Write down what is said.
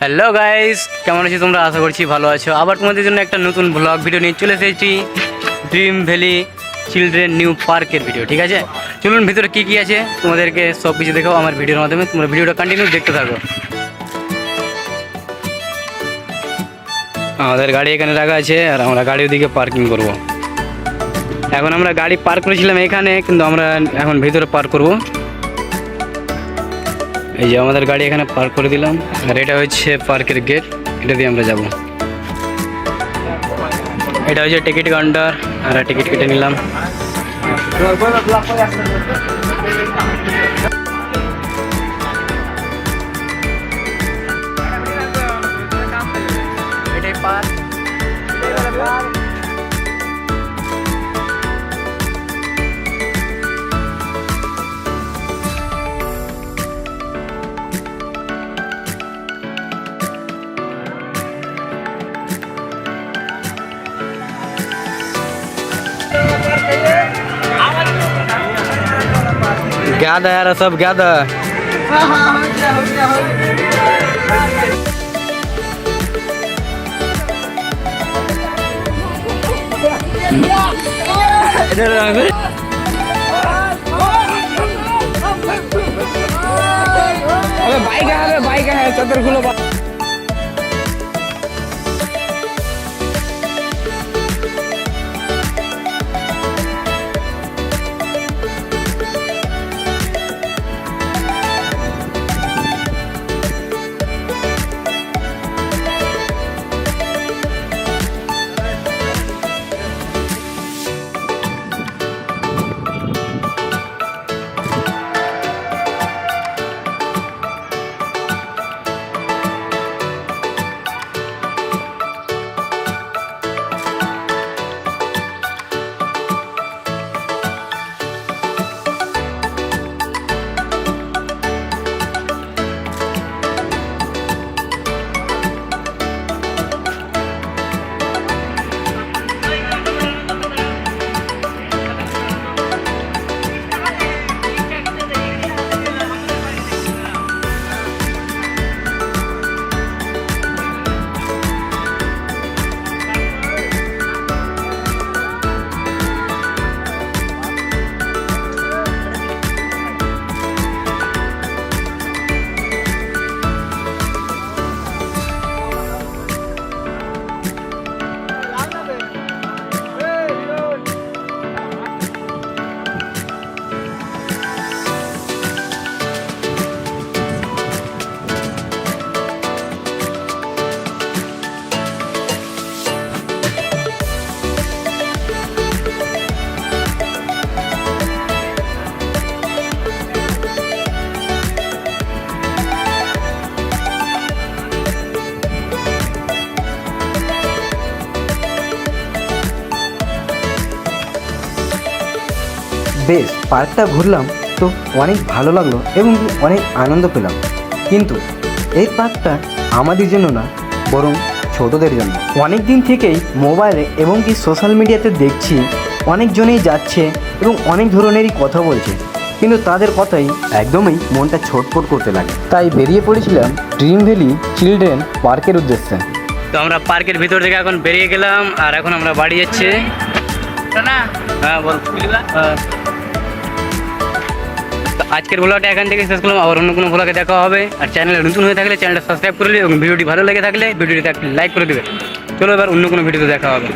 Hello guys কেমন আছো তোমরা? আশা করছি ভালো আছো। আবার তোমাদের জন্য একটা নতুন ব্লগ ভিডিও নিয়ে চলে এসেছি। ড্রিম ভ্যালি চিলড্রেন নিউ পার্কের ভিডিও ঠিক আছে? চলুন, ভিতরে কি কি আছে? তোমাদেরকে সব কিছু দেখাও আমার ভিডিওর মাধ্যমে। তোমরা ভিডিওটা কন্টিনিউ দেখতে থাকো। আমাদের গাড়ি এখানে রাখা আছে, আর আমরা গাড়ি ওদিকে পার্কিং করব। এখন আমরা গাড়ি পার্ক করেছিলাম এখানে, কিন্তু আমরা এখন ভিতরে পার্ক করব। এই যে আমাদের গাড়ি এখানে পার্ক করে দিলাম। আর এটা হচ্ছে পার্কের গেট এটা দিয়ে আমরা যাব। এটা হচ্ছে টিকিট কাউন্টার আর টিকিট কেটে নিলাম। गादा यार सब क्या अरे भाई बाइक है? बाइक है चदर বেশ পার্কটা ঘুরলাম তো অনেক ভালো লাগল এবং অনেক আনন্দ পেলাম। কিন্তু এই পার্কটা আমাদের জন্য না, বরং ছোটদের জন্য। অনেক দিন থেকেই মোবাইলে এবং কি সোশ্যাল মিডিয়াতে দেখছি অনেকজনেই যাচ্ছে এবং অনেক ধরনেরই কথা বলছে। কিন্তু তাদের কথাই একদমই মনটা ছটফট করতে লাগে। তাই বেরিয়ে পড়েছিলাম ড্রিম ভ্যালি চিলড্রেন পার্কের উদ্দেশ্যে। তো আমরা পার্কের ভিতর থেকে এখন বেরিয়ে গেলাম, আর এখন আমরা বাড়ি যাচ্ছি। হ্যাঁ বল। হ্যাঁ। আজকের ব্লগটা এখান থেকে শেষ করলাম। আবার অন্য কোনো ব্লগে দেখা হবে। আর চ্যানেলে নতুন হয়ে থাকলে চ্যানেলটা সাবস্ক্রাইব করে দিবে এবং ভিডিওটি ভালো লেগে থাকলে ভিডিওটিতে একটা লাইক করে দেবে। চলো এবার অন্য কোনো ভিডিওতে দেখা হবে।